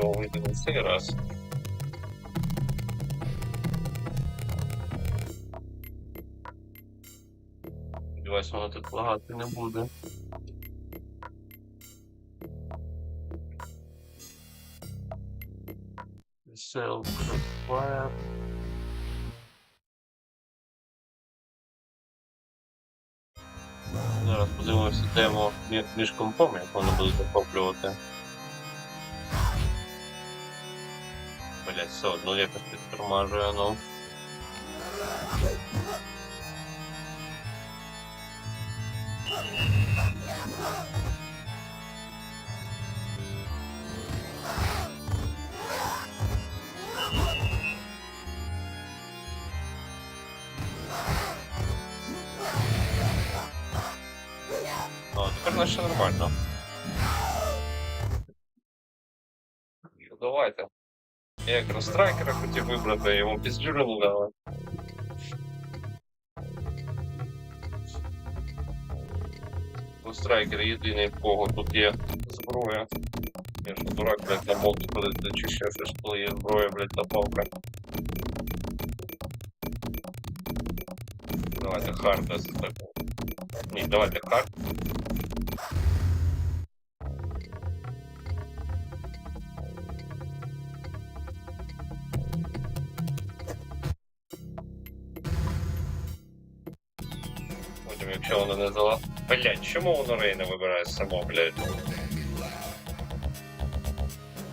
цього вийде на цей раз. Сподіваюсь, воно тут лагати не буде. Self Fire. Зараз подивимося тему мі- між компом, як вони будуть захоплювати. Блять, все одно якось підтормажує, ну. О, тепер наче нормально. Я якраз страйкера хотів вибрати, йому піздюру не дали. У страйкера єдиний, в кого тут є зброя. Я що дурак, блядь, на болті ходити, чи ще щось, коли є зброя, блядь, та палка. Давайте хард такого. Ні, давайте хард. Потім, якщо воно не зала. Блять, чому воно Рейна вибирає само, блять?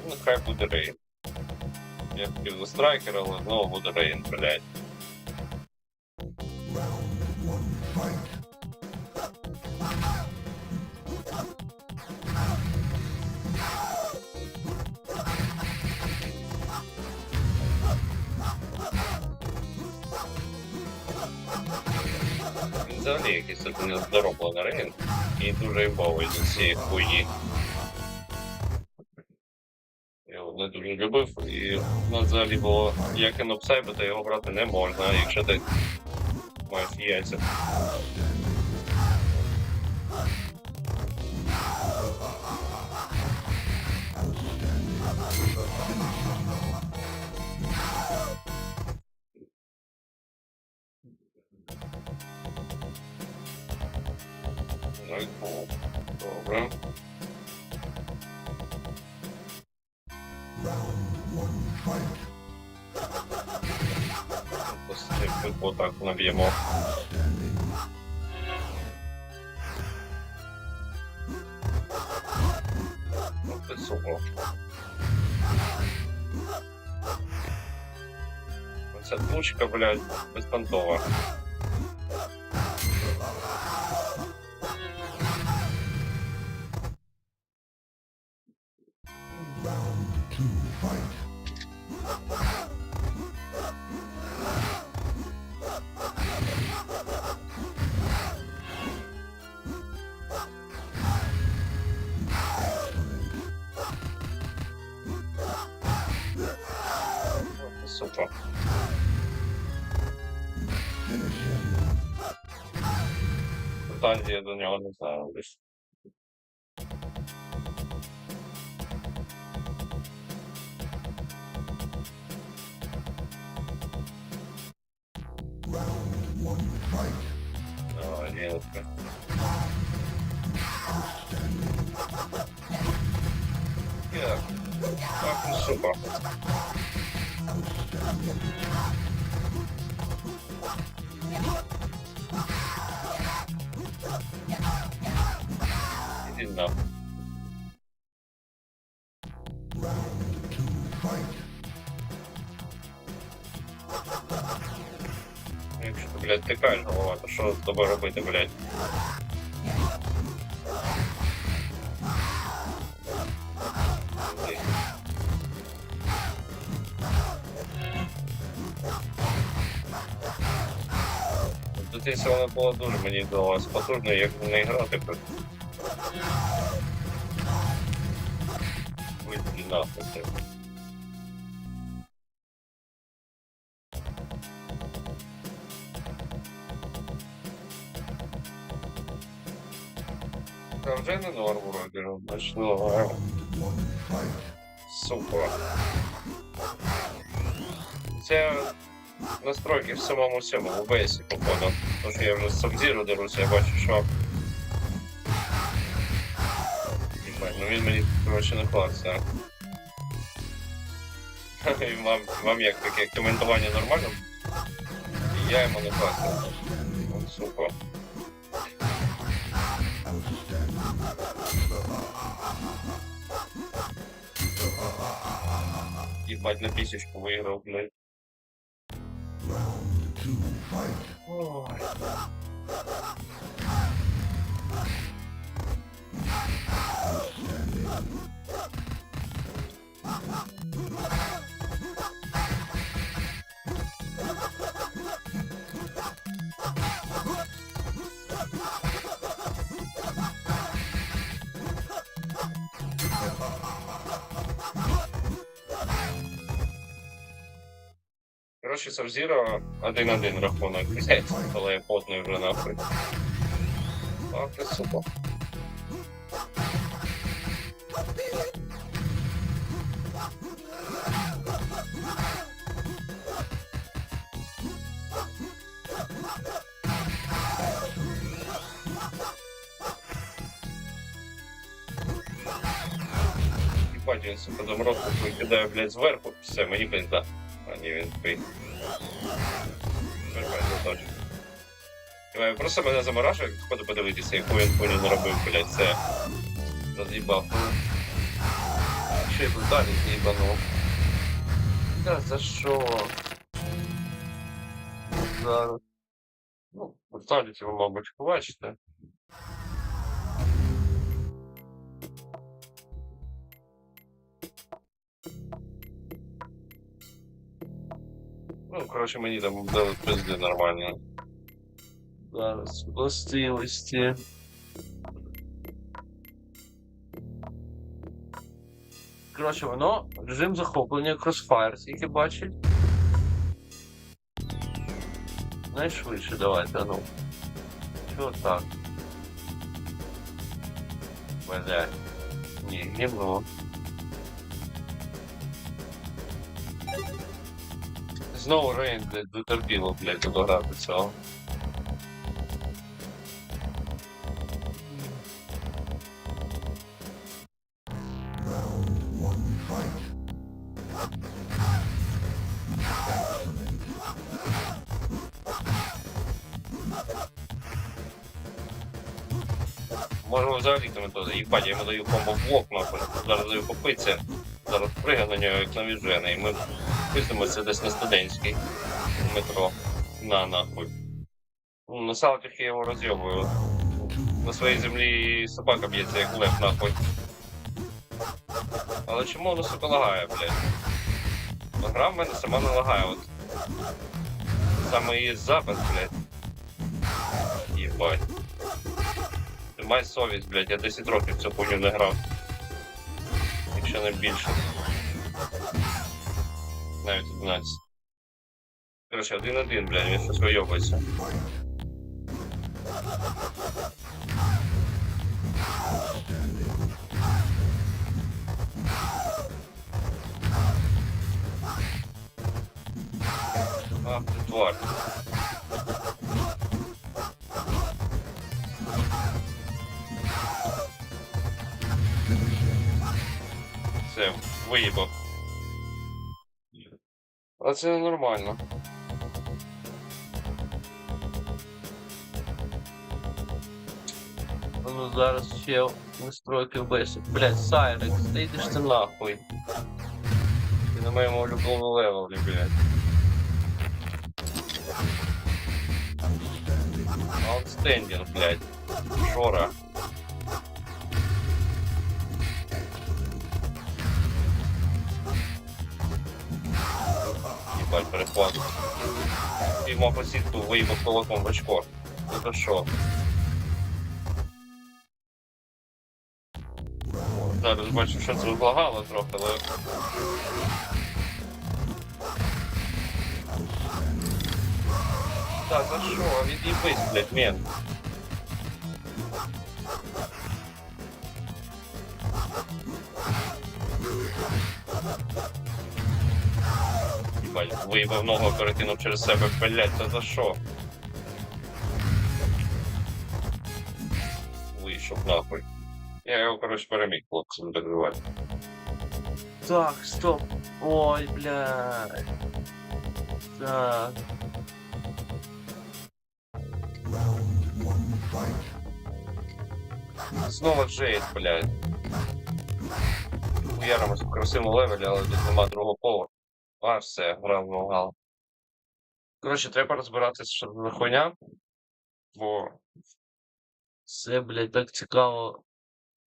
Ну, хай буде Рейн. Я хотів за страйкера, але знову буде Рейн, блять. Взагалі ти не зароблена Рейн і дуже ібовий з цієї хуйні. Я його не дуже любив, і ну, взагалі було, як і Нопсайбе, то його брати не можна, якщо ти маєш яйця. Ну, Добре. Отак наб'ємо. Це супер. Оця блядь, безпонтова. Супер. Претензії до нього не знаю десь. Девушка. Так, так, ну супер. Иди нахуй. Якщо ти, блядь, тикаєш голова, то що з тобою робити, блядь? Якщо вона була дуже мені здалося потужно, як не грати, то... Вийди нахуй. ти. Не норм значить, ну, Супер. Це настройки в самому цьому, в OBS, походу. Що я вже з Sub-Zero я бачу, що. Ну він мені коротше не класться. Вам, вам як таке коментування нормально? Я йому не. От Супер. Ебать, на писечку выиграл, блядь. Ой. Коротше, Сабзіро 1-1 рахунок. Але потний вже нахуй. А, це супер. Він сука заморозку викидає, блядь, зверху. Все, мені пизда. А ні, він пий. Нормально, Просто мене заморажує, ходу подивитися, яку він хуйню наробив, блядь, це. Роз'їбав. Ще й далі з'їбанув. Да, за що? Зараз. Ну, бруталіті ви, мабуть, побачите. Коротше, мені там дали пизди нормально. Зараз властивості. Коротше, воно режим захоплення Crossfire, скільки бачить. Найшвидше давайте, а ну. Чого так? Блядь. Ні, гімно. Знову Рейн, дотерпіло, блядь, дограти цього. Можемо взагалі коментувати. Їбать, я йому даю комбо в блок, нахуй. Зараз даю попитися. Зараз пригаю на нього, як на. І ми писимося десь на студентський метро. На нахуй. Ну, На салках я його розйобую. На своїй землі собака б'ється, як лев нахуй. Але чому воно сука лагає, блядь? Гра в мене сама не лагає, от. Саме її запис, блядь. Єбать. Ти май совість, блядь, я 10 років в цю хуйню не грав. Якщо не більше. Навіть 11. Короче, один-один, блядь, він щось вийобується. Ти тварь. Все, виїбав. А це нормально. Ну зараз ще настройки вбився. Блять, Сайрекс, та йдеш ти нахуй. Ти на моєму улюбленому левелі, блядь. Outstanding, блядь. Шора. Ебать, перехват. І мав посітку виїбав кулаком в очко. Ну то що? Зараз бачу, що це влагало трохи, але. Так, за що? Від'їбись, блядь, мен. Бать, виїбав ногу, перекинув через себе, блять, та за що? Вийшов нахуй. Я його, коротше, переміг, хлопцем добивати. Так, стоп. Ой, блядь. Так. Знову Джейд, блядь. Уяримось в красивому левелі, але тут нема другого поверху. А, все, грав в. Коротше, треба розбиратися, що за хуйня. Бо Це, блядь, так цікаво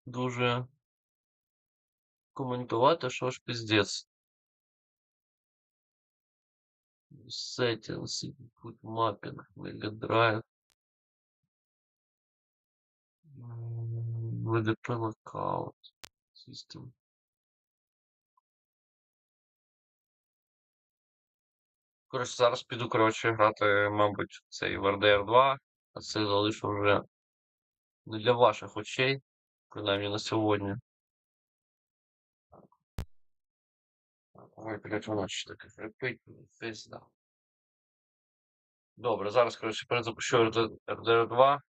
дуже коментувати, що ж пиздец. Settings, input mapping, Mega Drive. VDP System. Коротше, зараз піду, коротше, грати, мабуть, цей в RDR 2, а це залишу вже не для ваших очей, принаймні на сьогодні. Ой, блядь, воно ще таке хрипить, пизда. Добре, зараз, коротше, перезапущу RDR 2,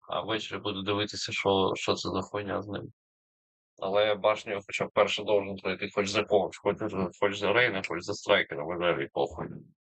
а ввечері буду дивитися, що, що це за хуйня з ним. Але башню хоча б перше должен пройти, хоч за когось, хоч, хоч за Рейна, хоч за страйкера, вважаю, похуй.